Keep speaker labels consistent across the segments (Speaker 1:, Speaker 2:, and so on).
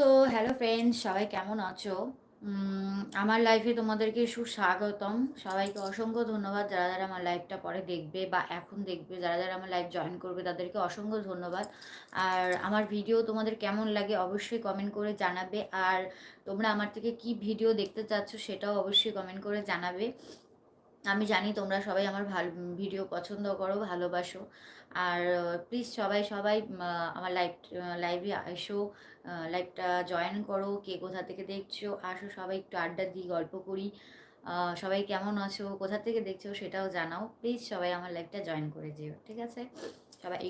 Speaker 1: So hello friends সবাই কেমন আছো? আমার লাইফে তোমাদেরকে সুস্বাগতম। সবাইকে অসংখ্য ধন্যবাদ যারা যারা আমার লাইফটা পরে দেখবে বা এখন দেখবে, যারা যারা আমার লাইফ জয়েন করবে, তাদেরকে অসংখ্য ধন্যবাদ। আর আমার ভিডিও তোমাদের কেমন লাগে অবশ্যই কমেন্ট করে জানাবে। আর তোমরা আমার থেকে কি ভিডিও দেখতে চাচ্ছ সেটাও অবশ্যই কমেন্ট করে জানাবে। আমি জানি তোমরা সবাই আমার ভালো, ভিডিও পছন্দ করো, ভালোবাসো। আর প্লিজ সবাই সবাই আমার লাইভ লাইভে এসো লাইভটা জয়েন করো, কে কোথা থেকে দেখছ, আসো, সবাই একটু আড্ডা দিই গল্প করি। সবাই কেমন আছো, কোথা থেকে দেখছ সেটাও জানাও। প্লিজ সবাই আমার লাইভটা জয়েন করে যেও, ঠিক আছে? সবাই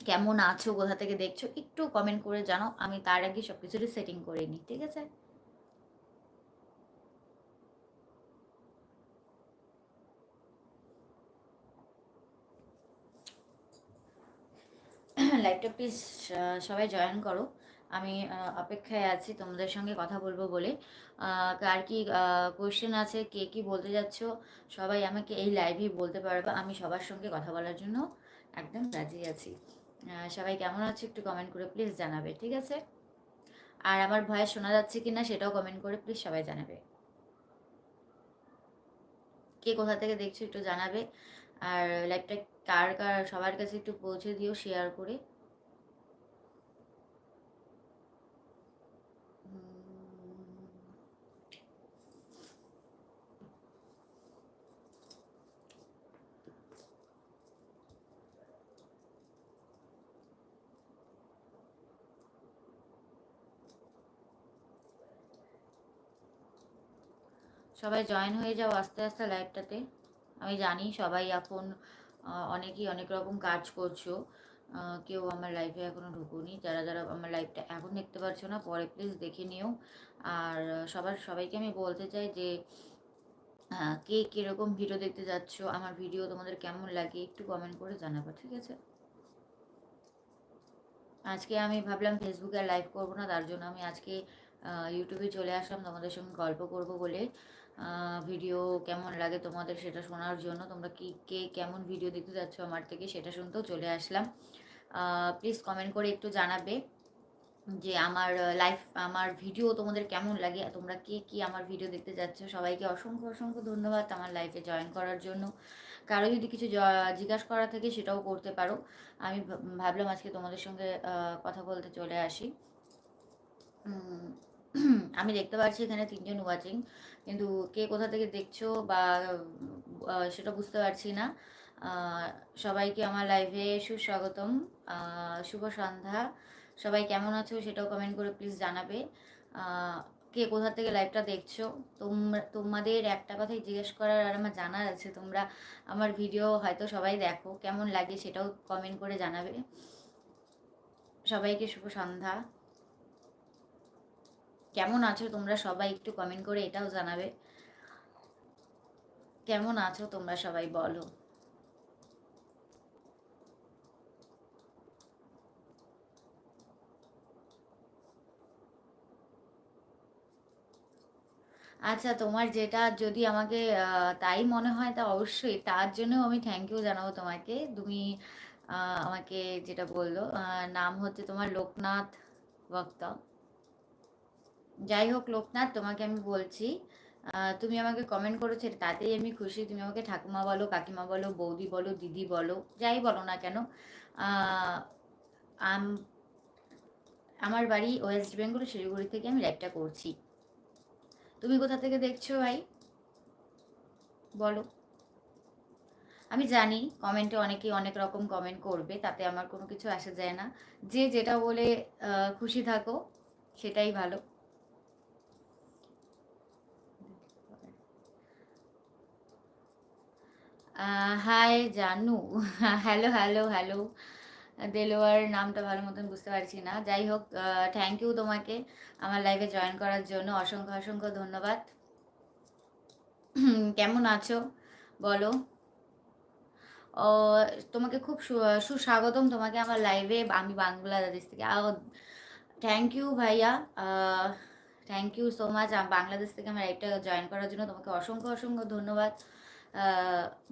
Speaker 1: কেমন আছো, কোথা থেকে দেখছ একটু কমেন্ট করে জানাও। আমি তার আগে সব কিছুরই সেটিং করে নিই, ঠিক আছে? লাইভটা প্লিজ সবাই জয়েন করো। আমি অপেক্ষায় আছি, তোমাদের সঙ্গে কথা বলব বলে। কার কি কোয়েশ্চেন আছে, কে কি বলতে যাচ্ছ? সবাই আমাকে এই লাইভেই বলতে পারবে। আমি সবার সঙ্গে কথা বলার জন্য একদম রাজি আছি। সবাই কেমন আছো? একটু কমেন্ট করে প্লিজ জানাবে, ঠিক আছে? আর আমার ভয়েস শোনা যাচ্ছে কি না সেটাও কমেন্ট করে প্লিজ সবাই জানাবে। কে কোথা থেকে দেখছ একটু জানাবে। আর লাইভটা কার কার, সবার কাছে একটু পৌঁছে দিও শেয়ার করে। সবাই জয়েন হয়ে যাও আস্তে আস্তে লাইভটাতে আমি জানি সবাই এখন অনেকেই অনেক রকম কাজ করছ। কেউ আমার লাইফে এখনও ঢুকুনি। যারা যারা আমার লাইফটা এখন দেখতে পারছ না, পরে প্লিজ দেখে নিও। আর সবার, সবাইকে আমি বলতে চাই যে কে কীরকম ভিডিও দেখতে যাচ্ছ, আমার ভিডিও তোমাদের কেমন লাগে একটু কমেন্ট করে জানাব, ঠিক আছে? আজকে আমি ভাবলাম ফেসবুকে লাইভ করব না, তার জন্য আমি আজকে ইউটিউবে চলে আসলাম, তোমাদের সঙ্গে গল্প করব বলে। ভিডিও কেমন লাগে তোমাদের সেটা শোনার জন্য। তোমরা কি, কে কেমন ভিডিও দেখতে যাচ্ছ আমার থেকে সেটা শুনতেও চলে আসলাম। প্লিজ কমেন্ট করে একটু জানাবে যে আমার লাইফ আমার ভিডিও তোমাদের কেমন লাগে, তোমরা কে কি আমার ভিডিও দেখতে যাচ্ছ? সবাইকে অসংখ্য অসংখ্য ধন্যবাদ আমার লাইফে জয়েন করার জন্য। কারও যদি কিছু জিজ্ঞাসা করা থাকে সেটাও করতে পারো। আমি ভাব- ভাবলাম আজকে তোমাদের সঙ্গে কথা বলতে চলে আসি। আমি দেখতে পাচ্ছি এখানে তিনজন ওয়াচিং কিন্তু কে কোথা থেকে দেখছ বা সেটা বুঝতে পারছি না। সবাইকে আমার লাইভে সুস্বাগতম। শুভ সন্ধ্যা। সবাই কেমন আছো সেটাও কমেন্ট করে প্লিজ জানাবে। কে কোথা থেকে লাইভটা দেখছ? তোমরা, তোমাদের একটা কথাই জিজ্ঞেস করার আর আমার জানার আছে। তোমরা আমার ভিডিও হয়তো সবাই দেখো। কেমন লাগে সেটাও কমেন্ট করে জানাবে। সবাইকে শুভ সন্ধ্যা। কেমন আছো তোমরা সবাই? একটু কমেন্ট করে এটাও জানাবে। কেমন আছো তোমরা সবাই বলো। আচ্ছা তোমার যেটা যদি আমাকে তাই মনে হয় তা অবশ্যই। তার জন্যও আমি থ্যাংক ইউ জানাব তোমাকে। তুমি আমাকে যেটা বলল নাম হচ্ছে তোমার লোকনাথ বক্তা যাই হোক লোকনাথ, তোমাকে আমি বলছি তুমি আমাকে কমেন্ট করেছ তাতেই আমি খুশি। তুমি আমাকে ঠাকুমা বলো, কাকিমা বলো, বৌদি বলো, দিদি বলো, যাই বলো না কেন আম- আমার বাড়ি ওয়েস্ট বেঙ্গল, শিলিগুড়ি থেকে আমি লাইভটা করছি। তুমি কোথা থেকে দেখছ ভাই? বলো। আমি জানি কমেন্টে অনেকেই অনেক রকম কমেন্ট করবে, তাতে আমার কোনো কিছু আসা যায় না। যে যেটা বলে খুশি থাকো, সেটাই ভালো। হাই জানু। হ্যালো হ্যালো হ্যালো দেলোয়ার নামটা ভালো মতন বুঝতে পারছি না। যাই হোক থ্যাংক ইউ তোমাকে আমার লাইভে জয়েন করার জন্য। অসংখ্য অসংখ্য ধন্যবাদ। কেমন আছো? বলো। ও, তোমাকে খুব সুস্বাগতম। তোমাকে আমার লাইভে আমি বাংলাদেশ থেকে। থ্যাংক ইউ ভাইয়া। Thank you so much Bangladesh থেকে আমার লাইভটা জয়েন করার জন্য তোমাকে অসংখ্য অসংখ্য ধন্যবাদ।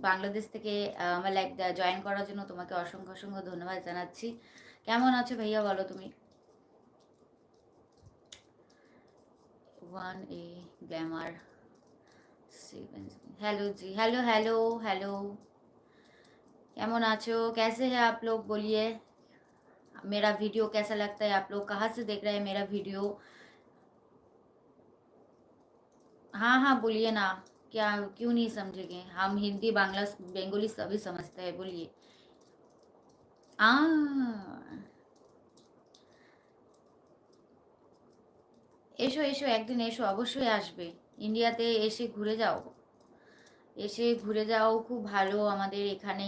Speaker 1: বাংলাদেশ থেকে আহ, আমার লাইভ জয়েন করার জন্য তোমাকে অসংখ্য অসংখ্য ধন্যবাদ জানাচ্ছি কেমন আছো ভাইয়া বলো তুমি वन ए ग्लैमर हेलो जी हेलो हेलो हेलो কেমন আছো कैसे है आप लोग बोलिए मेरा वीडियो कैसा लगता है आप लोग कहाँ से देख रहे हैं मेरा वीडियो हाँ हाँ बोलिए ना क्या क्यों नहीं समझेंगे हम हिंदी बांग्ला बंगाली सभी समझते हैं बोलिए आ এসো এসো একদিন এসো অবশ্যই আসবে ইন্ডিয়াতে এসে ঘুরে যাও এসে ঘুরে যাও খুব ভালো আমাদের এখানে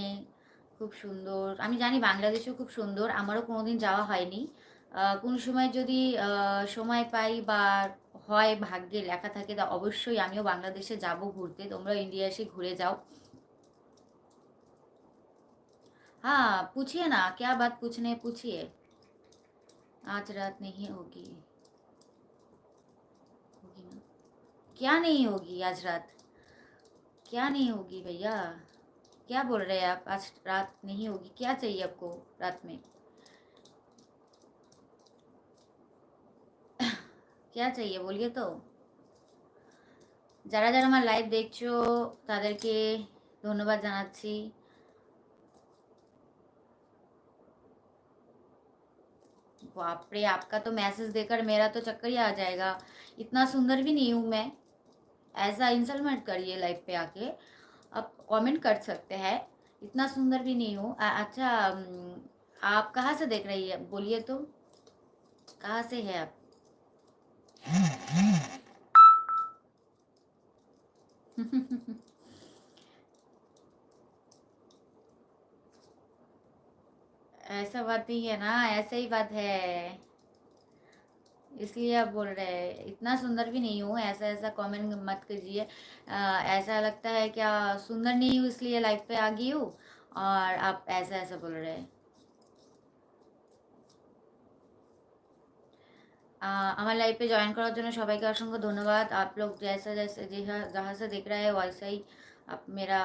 Speaker 1: খুব সুন্দর আমি জানি বাংলাদেশেও খুব সুন্দর আমারও কোনোদিন যাওয়া হয়নি কোন সময় যদি সময় পাই বা হয় ভাগ্যে লেখা থাকে তা অবশ্যই আমিও বাংলাদেশে যাব ঘুরতে তোমরা ইন্ডিয়া এসে ঘুরে যাও हाँ पूछिए ना क्या बात पूछने पूछिए आज रात नहीं होगी होगी ना क्या नहीं होगी आज रात क्या नहीं होगी भैया क्या बोल रहे हैं आप आज रात नहीं होगी क्या चाहिए आपको रात में क्या चाहिए बोलिए तो যারা যারা আমার লাইভ দেখছো তাদেরকে ধন্যবাদ জানাচ্ছি बाप रे आपका तो मैसेज देकर मेरा तो चक्कर ही आ जाएगा इतना सुंदर भी नहीं हूँ मैं ऐसा इंसल्ट मत करिए लाइव पे आके आप कमेंट कर सकते हैं इतना सुंदर भी नहीं हूँ अच्छा आप कहाँ से देख रही है बोलिए तो कहाँ से है आप ऐसा बात नहीं है ना, ऐसा ही बात है। इसलिए आप बोल रहे हैं, इतना सुंदर भी नहीं हूँ, ऐसा ऐसा कमेंट मत कीजिए। ऐसा लगता है क्या सुंदर नहीं हूँ, इसलिए लाइफ पे आ गई हूँ, और आप ऐसा ऐसा बोल रहे हैं। আমার লাইফে জয়েন করার জন্য সবাইকে অসংখ্য ধন্যবাদ। আপ লোক জয়সা জয়সা যাহা দেখ রা ওয়াইসাই আপ মেরা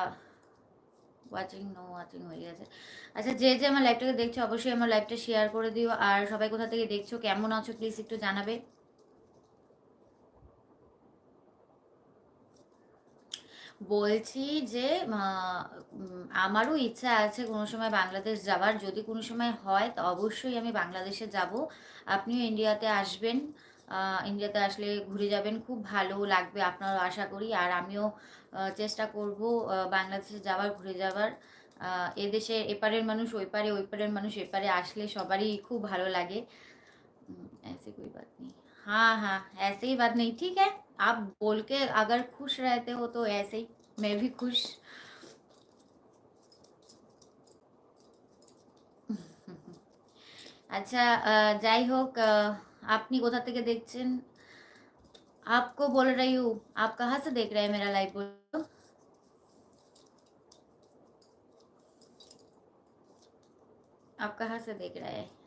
Speaker 1: ওয়াচিং নো ওয়াচিং হয়ে গেছে। আচ্ছা যে যে আমার লাইফটাকে দেখছ, অবশ্যই আমার লাইফটা শেয়ার করে দিও। আর সবাই কোথা থেকে দেখছ, কেমন আছো প্লিজ একটু জানাবে। বলছি যে আমারও ইচ্ছা আছে কোনো সময় বাংলাদেশ যাওয়ার যদি কোনো সময় হয় তো অবশ্যই আমি বাংলাদেশে যাব আপনিও ইন্ডিয়াতে আসবেন ইন্ডিয়াতে আসলে ঘুরে যাবেন খুব ভালো লাগবে আপনারও আশা করি আর আমিও চেষ্টা করব বাংলাদেশে যাওয়ার ঘুরে যাওয়ার এদেশে এপারের মানুষ ওই পারে ওই পারের মানুষ এপারে আসলে সবারই খুব ভালো লাগে ऐसे कोई बात नहीं हाँ हाँ ऐसे ही बात नहीं ठीक है आप बोल के अगर खुश रहते हो तो ऐसे ही मैं भी खुश আচ্ছা যাই হোক আপনি কোথা থেকে দেখছেন आपको बोल रही हूँ आप कहाँ से देख रहे हैं मेरा लाइव बोलो आप कहाँ से देख रहे हैं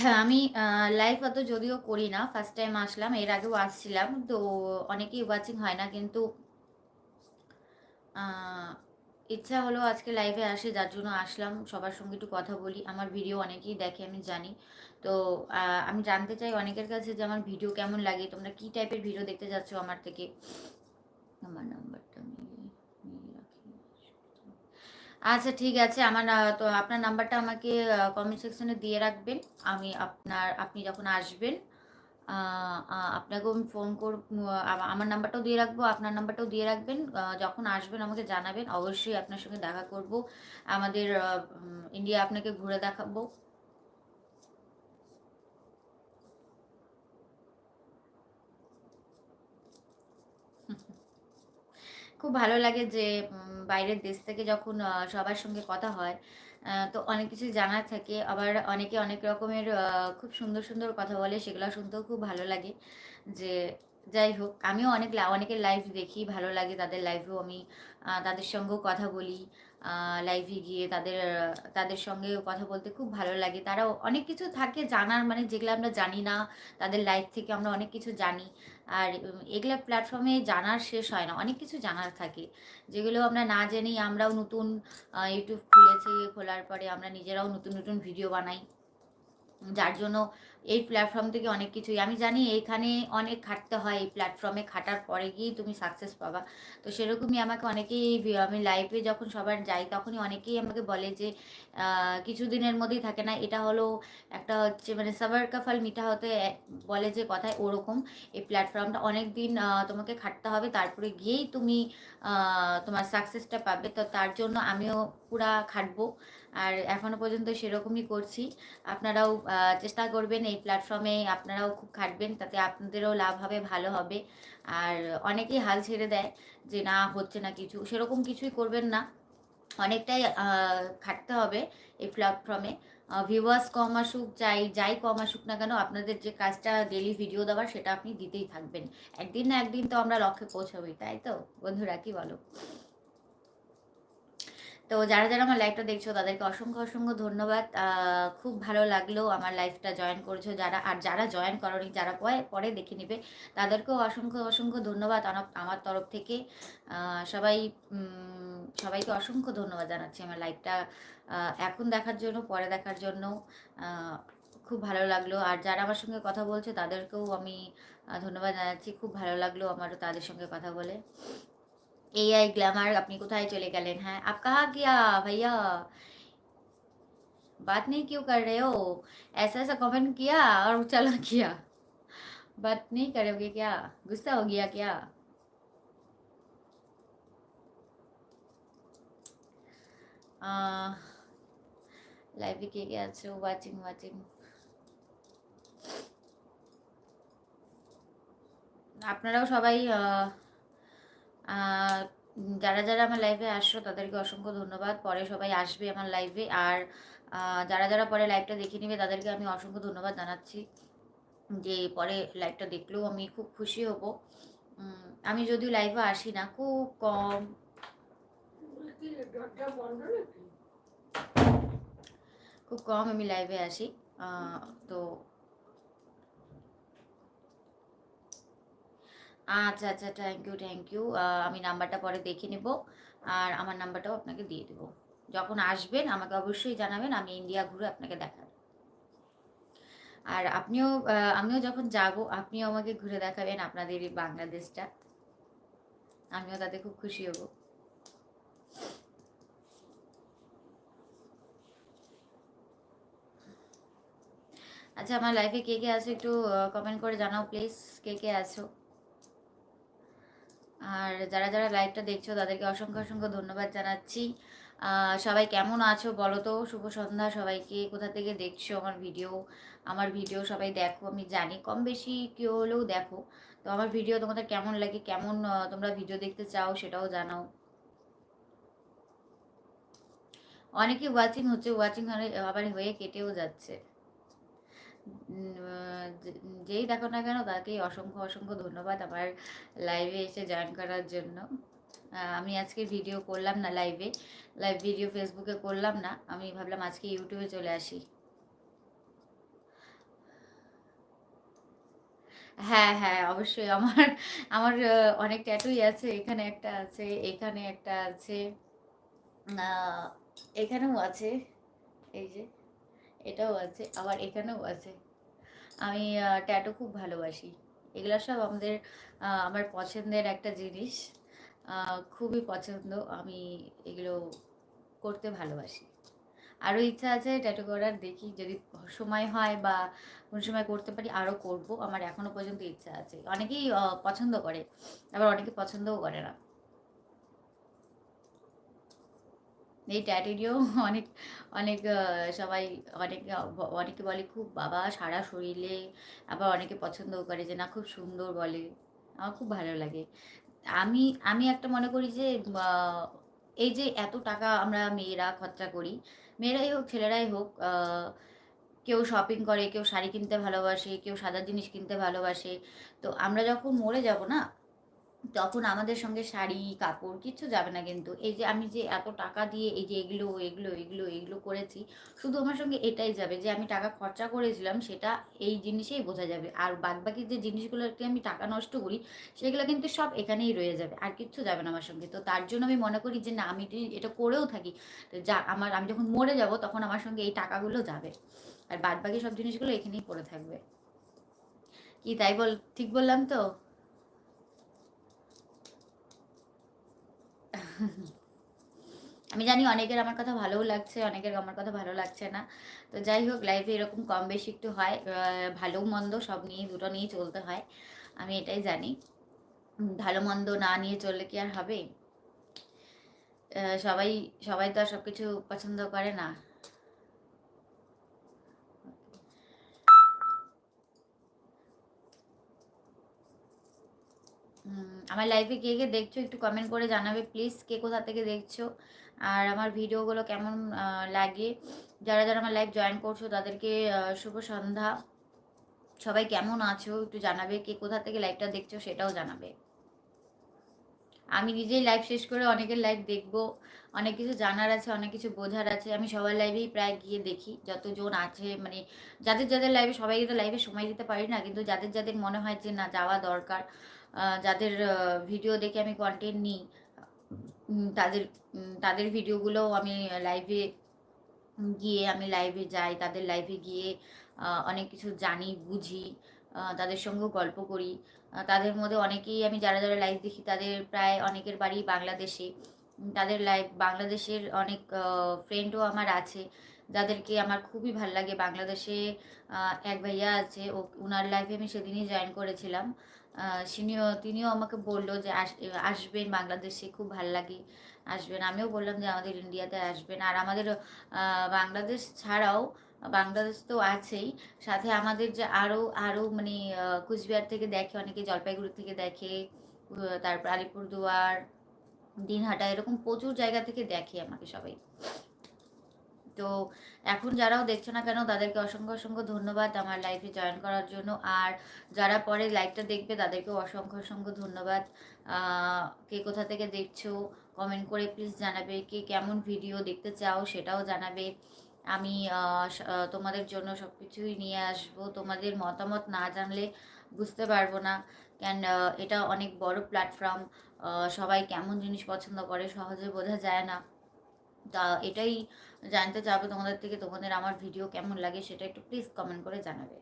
Speaker 1: হ্যাঁ আমি লাইভ অত যদিও করি না ফার্স্ট টাইম আসলাম, এর আগেও আসছিলাম, তো অনেকেই ওয়াচিং হয় না, কিন্তু ইচ্ছা হলো আজকে লাইভে আসে, যার জন্য আসলাম, সবার সঙ্গে একটু কথা বলি, আমার ভিডিও অনেকেই দেখে, আমি জানি, তো আমি জানতে চাই অনেকের কাছে যে আমার ভিডিও কেমন লাগে, তোমরা কী টাইপের ভিডিও দেখতে যাচ্ছ আমার থেকে? আমার নাম্বারটা আচ্ছা ঠিক আছে। আমার তো আপনার নাম্বারটা আমাকে কমেন্ট সেকশনে দিয়ে রাখবেন। আমি আপনার, আপনি যখন আসবেন আপনাকেও আমি ফোন কর আমার নাম্বারটাও দিয়ে রাখব, আপনার নাম্বারটাও দিয়ে রাখবেন। যখন আসবেন আমাকে জানাবেন, অবশ্যই আপনার সঙ্গে দেখা করব। আমাদের ইন্ডিয়া আপনাকে ঘুরে দেখাবো। খুব ভালো লাগে যে বাইরের দেশ থেকে যখন সবার সঙ্গে কথা হয় তো অনেক কিছু জানার থাকে। আবার অনেকে অনেক রকমের খুব সুন্দর সুন্দর কথা বলে, সেগুলো শুনতেও খুব ভালো লাগে। যে, যাই হোক, আমিও অনেক অনেকের লাইভ দেখি, ভালো লাগে তাদের লাইভেও আমি তাদের সঙ্গেও কথা বলি লাইভে গিয়ে তাদের তাদের সঙ্গে কথা বলতে খুব ভালো লাগে। তারাও অনেক কিছু থাকে জানার মানে যেগুলো আমরা জানি না, তাদের লাইফ থেকে আমরা অনেক কিছু জানি। আর এগুলো প্ল্যাটফর্মে জানার শেষ হয় না, অনেক কিছু জানার থাকে। যেগুলো আমরা না জেনেই আমরাও নতুন ইউটিউব খুলেছি, খোলার পরে আমরা নিজেরাও নতুন নতুন ভিডিও বানাই। যার জন্য এই প্ল্যাটফর্ম থেকে অনেক কিছুই। আমি জানি এইখানে অনেক খাটতে হয় এই প্ল্যাটফর্মে খাটার পরে গিয়েই তুমি সাকসেস পাবা। তো সেরকমই আমাকে অনেকেই আমি লাইভে যখন সবার যাই, তখনই অনেকেই আমাকে বলে যে কিছু দিনের মধ্যেই থাকে না। এটা হলো একটা হচ্ছে মানে সাবার কাফাল মিঠা হতে বলে যে কথায় ওরকম। এই প্ল্যাটফর্মটা অনেক দিন তোমাকে খাটতে হবে। তারপরে গিয়েই তুমি তোমার সাকসেসটা পাবে। তো তার জন্য আমিও পুরা খাটবো। আর এখনও পর্যন্ত সেরকমই করছি। আপনারাও চেষ্টা করবেন এই প্ল্যাটফর্মে আপনারাও খুব খাটবেন, তাতে আপনাদেরও লাভ হবে, ভালো হবে। আর অনেকেই হাল ছেড়ে দেয় যে, না, হচ্ছে না কিছু। সেরকম কিছুই করবেন না। অনেকটাই খাটতে হবে এই প্ল্যাটফর্মে ভিউয়ার্স কম আসুক, যাই যাই কম আসুক না কেন, আপনাদের যে কাজটা ডেলি ভিডিও দেওয়ার, সেটা আপনি দিতেই থাকবেন। একদিন না একদিন তো আমরা লক্ষ্যে পৌঁছাবই, তাই তো? বন্ধুরা, কি বলো? তো যারা যারা আমার লাইফটা দেখছ, তাদেরকে অসংখ্য অসংখ্য ধন্যবাদ। খুব ভালো লাগল আমার লাইফটা জয়েন করছ যারা, আর যারা জয়েন করনি, যারা পরে পরে দেখে নেবে, তাদেরকেও অসংখ্য অসংখ্য ধন্যবাদ আমার তরফ থেকে। সবাই সবাইকে অসংখ্য ধন্যবাদ জানাচ্ছি আমার লাইফটা এখন দেখার জন্য, পরে দেখার জন্য। খুব ভালো লাগল। আর যারা আমার সঙ্গে কথা বলছে, তাদেরকেও আমি ধন্যবাদ জানাচ্ছি। খুব ভালো লাগল আমারও তাদের সঙ্গে কথা বলে। এআই ग्लैमर अपनी কোথায় চলে গেলেন হ্যাঁ आप कहाँ गया भैया बात नहीं क्यों कर रहे हो ऐसा ऐसा कमेंट किया और चला किया बात नहीं करोगे क्या गुस्सा हो गया क्या লাইভে কে কে আছো ওয়াচিং ওয়াচিং আপনারাও সবাই যারা যারা আমার লাইভে আসছো, তাদেরকে অসংখ্য ধন্যবাদ। পরে সবাই আসবে আমার লাইভে আর যারা যারা পরে লাইভটা দেখে নেবে, তাদেরকে আমি অসংখ্য ধন্যবাদ জানাচ্ছি যে পরে লাইভটা দেখলেও আমি খুব খুশি হব। আমি যদিও লাইভে আসি না, খুব কম। খুব কম আমি লাইভে আসি। তো আচ্ছা আচ্ছা থ্যাংক ইউ থ্যাংক ইউ আমি নাম্বারটা পরে দেখে নেব আর আমার নাম্বারটাও আপনাকে দিয়ে দেবো। যখন আসবেন আমাকে অবশ্যই জানাবেন, আমি ইন্ডিয়া ঘুরে আপনাকে দেখাব। আর আপনিও আমিও যখন যাব, আপনিও আমাকে ঘুরে দেখাবেন আপনাদের এই বাংলাদেশটা। আমিও তাতে খুব খুশি হব। আচ্ছা আমার লাইফে কে কে আছো একটু কমেন্ট করে জানাও প্লিজ কে কে আছো? আর যারা যারা লাইভটা দেখছ, তাদেরকে অসংখ্য অসংখ্য ধন্যবাদ জানাচ্ছি। সবাই কেমন আছো বলো তো? শুভ সন্ধ্যা সবাইকে। কোথা থেকে দেখছ আমার ভিডিও আমার ভিডিও সবাই দেখো। আমি জানি কম বেশি কেউ হলেও দেখো। তো আমার ভিডিও তোমাদের কেমন লাগে? কেমন তোমরা ভিডিও দেখতে চাও সেটাও জানাও। অনেকে ওয়াচিং হচ্ছে ওয়াচিং আবার হয়ে কেটেও যাচ্ছে। যেই দেখো না কেন তাকেই অসংখ্য অসংখ্য ধন্যবাদ আমার লাইভে এসে জয়েন করার জন্য। আমি আজকে ভিডিও করলাম না লাইভে লাইভ ভিডিও ফেসবুকে করলাম না। আমি ভাবলাম আজকে ইউটিউবে চলে আসি। হ্যাঁ হ্যাঁ অবশ্যই আমার আমার অনেক ট্যাটুই আছে। এখানে একটা আছে, এখানে একটা আছে। এখানেও আছে। এই যে। এটাও আছে, আবার এখানেও আছে। আমি ট্যাটু খুব ভালোবাসি। এগুলো সব আমাদের আমার পছন্দের একটা জিনিস। খুবই পছন্দ। আমি এগুলো করতে ভালোবাসি। আরও ইচ্ছা আছে ট্যাটু করার, দেখি। যদি সময় হয় বা কোন সময় করতে পারি, আরও করব। আমার এখনও পর্যন্ত ইচ্ছা আছে। অনেকেই পছন্দ করে। আবার অনেকে পছন্দও করে না। এই ট্যাটুটিও অনেক অনেক সবাই অনেকে অনেকে বলে খুব বাবা সারা শরীরে, আবার অনেকে পছন্দও করে যে না খুব সুন্দর বলে। আমার খুব ভালো লাগে। আমি আমি একটা মনে করি যে এই যে এত টাকা আমরা মেয়েরা খরচা করি, মেয়েরাই হোক, ছেলেরাই হোক কেউ শপিং করে, কেউ শাড়ি কিনতে ভালোবাসে, কেউ সাদা জিনিস কিনতে ভালোবাসে, তো আমরা যখন মরে যাব না তখন আমাদের সঙ্গে শাড়ি, কাপড় কিচ্ছু যাবে না কিন্তু। এই যে আমি যে এত টাকা দিয়ে এই যে এগুলো এগুলো এগুলো এগুলো করেছি, শুধু আমার সঙ্গে এটাই যাবে যে আমি টাকা খরচা করেছিলাম, সেটা এই জিনিসেই বোঝা যাবে। আর বাদবাকি যে জিনিসগুলোতে আমি টাকা নষ্ট করি, সেগুলো কিন্তু সব এখানেই রয়ে যাবে, আর কিচ্ছু যাবে না আমার সঙ্গে। তো তার জন্য আমি মনে করি যে, না, আমি এটা করেও থাকি। তো যা, আমার, আমি যখন মরে যাব, তখন আমার সঙ্গে এই টাকাগুলো যাবে। আর বাদবাকি সব জিনিসগুলো এখানেই পড়ে থাকবে। কি তাই বল, ঠিক বললাম তো? আমি জানি অনেকের আমার কথা ভালোও লাগছে, অনেকের আমার কথা ভালো লাগছে না। তো যাই হোক লাইফে এরকম কম বেশি একটু হয়। ভালো মন্দ সব নিয়ে, দুটো নিয়ে চলতে হয়। আমি এটাই জানি। ভালো মন্দ না নিয়ে চললে কি আর হবে? সবাই সবাই তো আর সব কিছু পছন্দ করে না। আমার লাইফে কে কে দেখছ একটু কমেন্ট করে জানাবে প্লিজ কে কোথা থেকে দেখছ? আর আমার ভিডিওগুলো কেমন লাগে? যারা যারা আমার লাইভ জয়েন করছ, তাদেরকে শুভ সন্ধ্যা। সবাই কেমন আছো? একটু জানাবে কে কোথা থেকে লাইভটা দেখছ, সেটাও জানাবে। আমি নিজেই লাইভ শেষ করে অনেকের লাইভ দেখব। অনেক কিছু জানার আছে, অনেক কিছু বোঝার আছে। আমি সবার লাইভেই প্রায় গিয়ে দেখি। যতজন আছে মানে যাদের যাদের লাইভে সবাইকে তো লাইভে সময় দিতে পারি না, কিন্তু যাদের যাদের মনে হয় যে না, যাওয়া দরকার। যাদের ভিডিও দেখে আমি কন্টেন্ট নিই তাদের তাদের ভিডিওগুলো আমি লাইভে গিয়ে আমি লাইভে যাই, তাদের লাইভে গিয়ে অনেক কিছু জানি, বুঝি তাদের সঙ্গেও গল্প করি। তাদের মধ্যে অনেকেই আমি যারা যারা লাইভ দেখি, তাদের প্রায় অনেকের বাড়ি বাংলাদেশে। তাদের লাইভ বাংলাদেশের অনেক ফ্রেন্ডও আমার আছে, যাদেরকে আমার খুবই ভালো লাগে বাংলাদেশে এক ভাইয়া আছে, ও ওনার লাইফে আমি সেদিনই জয়েন করেছিলাম। তিনিও তিনিও আমাকে বলল যে আসবেন বাংলাদেশে, খুব ভালো লাগে। আসবেন। আমিও বললাম যে আমাদের ইন্ডিয়াতে আসবেন। আর আমাদের বাংলাদেশ ছাড়াও, বাংলাদেশ তো আছেই। সাথে আমাদের যে আরও আরও মানে কুচবিহার থেকে দেখে, অনেকে জলপাইগুড়ি থেকে দেখে, তারপর আলিপুরদুয়ার, দিনহাটা, এরকম প্রচুর জায়গা থেকে দেখে আমাকে সবাই। তো এখন যারাও দেখছ না কেন, তাদেরকে অসংখ্য অসংখ্য ধন্যবাদ আমার লাইফে জয়েন করার জন্য। আর যারা পরে লাইভটা দেখবে, তাদেরকেও অসংখ্য অসংখ্য ধন্যবাদ। কে কোথা থেকে দেখছ কমেন্ট করে প্লিজ জানাবে। কে কেমন ভিডিও দেখতে চাও, সেটাও জানাবে। আমি তোমাদের জন্য সব কিছুই নিয়ে আসব। তোমাদের মতামত না জানলে বুঝতে পারব না। কেন এটা অনেক বড় প্ল্যাটফর্ম সবাই কেমন জিনিস পছন্দ করে, সহজে বোঝা যায় না। তা, এটাই জানতে চাবো তোমাদের থেকে, তোমাদের আমার ভিডিও কেমন লাগে সেটা একটু প্লিজ কমেন্ট করে জানাবে।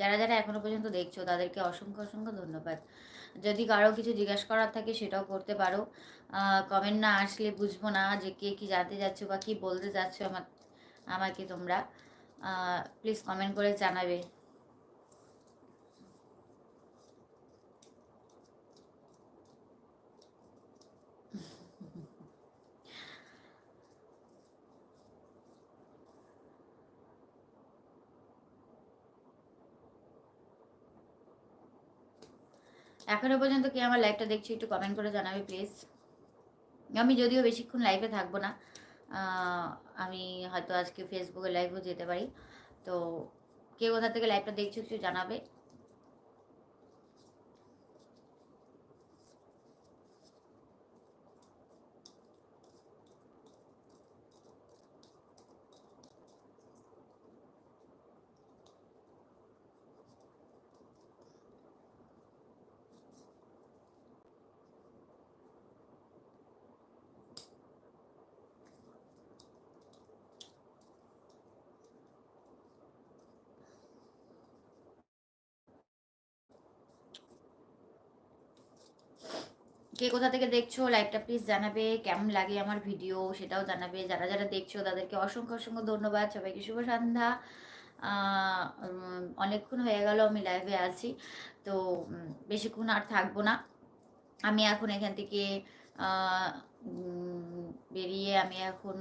Speaker 1: যারা যারা এখনও পর্যন্ত দেখছ, তাদেরকে অসংখ্য অসংখ্য ধন্যবাদ। যদি কারও কিছু জিজ্ঞাসা করার থাকে সেটাও করতে পারো। কমেন্ট না আসলে বুঝব না যে কে কী জানতে যাচ্ছ বা কী বলতে যাচ্ছ আমার, আমাকে তোমরা প্লিজ কমেন্ট করে জানাবে। এখনও পর্যন্ত কে আমার লাইভটা দেখছি একটু কমেন্ট করে জানাবে প্লিজ আমি যদিও বেশিক্ষণ লাইভে থাকব না আমি হয়তো আজকে ফেসবুকে লাইভও যেতে পারি। তো কে কোথা থেকে লাইভটা দেখছ একটু জানাবে কে কোথা থেকে দেখছ? লাইভটা প্লিজ জানাবে। কেমন লাগে আমার ভিডিও সেটাও জানাবে। যারা যারা দেখছ, তাদেরকে অসংখ্য অসংখ্য ধন্যবাদ। সবাইকে শুভ সন্ধ্যা। অনেকক্ষণ হয়ে গেল আমি লাইভে আছি। তো বেশিক্ষণ আর থাকব না। আমি এখন এখান থেকে বেরিয়ে আমি এখন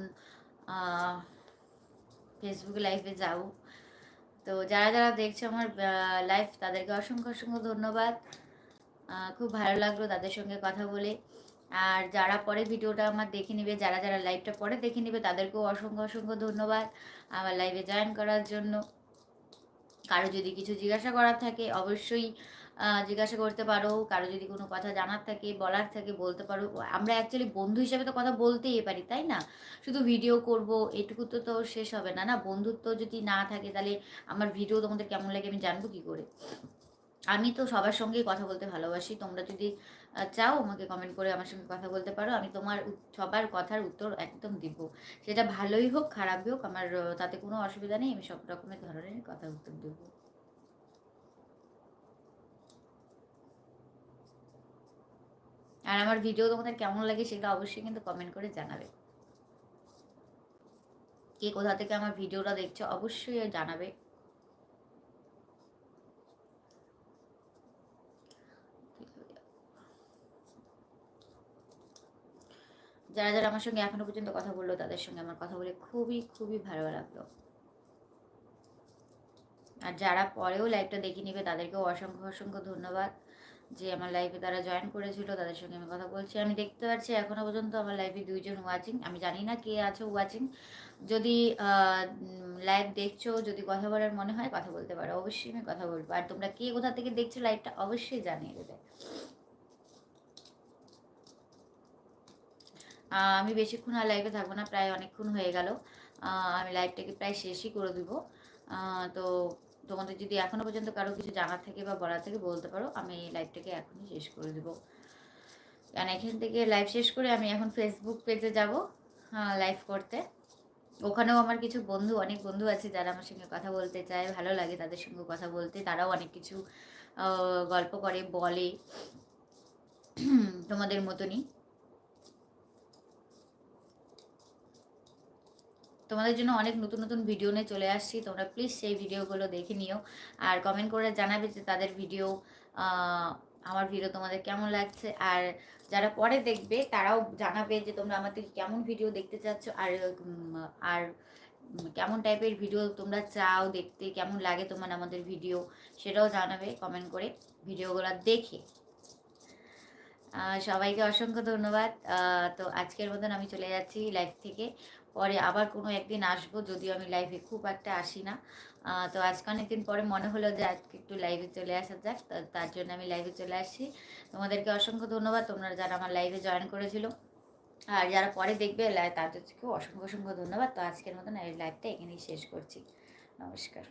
Speaker 1: ফেসবুকে লাইভে যাব। তো যারা যারা দেখছ আমার লাইভ তাদেরকে অসংখ্য অসংখ্য ধন্যবাদ। খুব ভালো লাগল তাদের সঙ্গে কথা বলে। আর যারা পরে ভিডিওটা আমার দেখে নেবে, যারা যারা লাইভটা পরে দেখে নেবে, তাদেরকেও অসংখ্য অসংখ্য ধন্যবাদ আমার লাইভে জয়েন করার জন্য। কারও যদি কিছু জিজ্ঞাসা করার থাকে, অবশ্যই জিজ্ঞাসা করতে পারো। কারও যদি কোনো কথা জানার থাকে, বলার থাকে, বলতে পারো। আমরা অ্যাকচুয়ালি বন্ধু হিসাবে তো কথা বলতেই পারি, তাই না? শুধু ভিডিও করব, এটুকু তো তো শেষ হবে না না? বন্ধুত্ব যদি না থাকে, তাহলে আমার ভিডিও তোমাদের কেমন লাগে আমি জানব কী করে? আমি তো সবার সঙ্গেই কথা বলতে ভালোবাসি। তোমরা যদি চাও আমাকে কমেন্ট করে আমার সঙ্গে কথা বলতে পারো। আমি তোমার সবার কথার উত্তর একদম দিব। সেটা ভালোই হোক, খারাপই হোক, আমার তাতে কোনো অসুবিধা নেই। আমি সব রকমের ধরনের কথার উত্তর দেবো। আর আমার ভিডিও তোমাদের কেমন লাগে সেটা অবশ্যই কিন্তু কমেন্ট করে জানাবে। কে কোথা থেকে আমার ভিডিওটা দেখছ অবশ্যই জানাবে। যারা যারা আমার সঙ্গে এখনও পর্যন্ত কথা বলল, তাদের সঙ্গে আমার কথা বলে খুবই খুবই ভালো লাগল। আর যারা পরেও লাইভটা দেখে নিবে, তাদেরকেও অসংখ্য অসংখ্য ধন্যবাদ যে আমার লাইফে তারা জয়েন করেছিল, তাদের সঙ্গে আমি কথা বলছি। আমি দেখতে পাচ্ছি এখনও পর্যন্ত আমার লাইফে দুইজন ওয়াচিং আমি জানি না কে আছে ওয়াচিং যদি লাইভ দেখছ, যদি কথা বলার মনে হয়, কথা বলতে পারো। অবশ্যই আমি কথা বলব। আর তোমরা কে কোথা থেকে দেখছ লাইভটা অবশ্যই জানিয়ে দেবে। আমি বেশিক্ষণ আর লাইভে থাকব না, প্রায় অনেকক্ষণ হয়ে গেল। আমি লাইভটাকে প্রায় শেষই করে দিব। তো তোমাদের যদি এখনও পর্যন্ত কারও কিছু জানার থেকে বা বলার থেকে বলতে পারো, আমি এই লাইভটাকে এখনই শেষ করে দেবো। কারণ এখান থেকে লাইভ শেষ করে আমি এখন ফেসবুক পেজে যাব লাইভ করতে। ওখানেও আমার কিছু বন্ধু, অনেক বন্ধু আছে যারা আমার সঙ্গে কথা বলতে চায়, ভালো লাগে তাদের সঙ্গে কথা বলতে। তারাও অনেক কিছু গল্প করে, বলে। তোমাদের মতনই। তোমাদের জন্য অনেক নতুন নতুন ভিডিও নিয়ে চলে আসছি। তোমরা প্লিজ সেই ভিডিওগুলো দেখে নিও। আর কমেন্ট করে জানাবে যে তাদের ভিডিও আমার ভিডিও তোমাদের কেমন লাগছে। আর যারা পরে দেখবে, তারাও জানাবে যে তোমরা আমার থেকে কেমন ভিডিও দেখতে চাচ্ছ। আর আর কেমন টাইপের ভিডিও তোমরা চাও দেখতে, কেমন লাগে তোমার আমাদের ভিডিও সেটাও জানাবে কমেন্ট করে ভিডিওগুলো দেখে। সবাইকে অসংখ্য ধন্যবাদ। তো আজকের মতন আমি চলে যাচ্ছি লাইভ থেকে। পরে আবার কোনো একদিন আসব, যদিও আমি লাইভে খুব একটা আসি না। তো আজকে অনেকদিন পরে মনে হলো যে আজকে একটু লাইভে চলে আসা যাক তার জন্য আমি লাইভে চলে আসছি। তোমাদেরকে অসংখ্য ধন্যবাদ, তোমরা যারা আমার লাইভে জয়েন করেছিল। আর যারা পরে দেখবে তাদেরকেও অসংখ্য অসংখ্য ধন্যবাদ। তো আজকের মতন আমি লাইভটা এখানেই শেষ করছি। নমস্কার।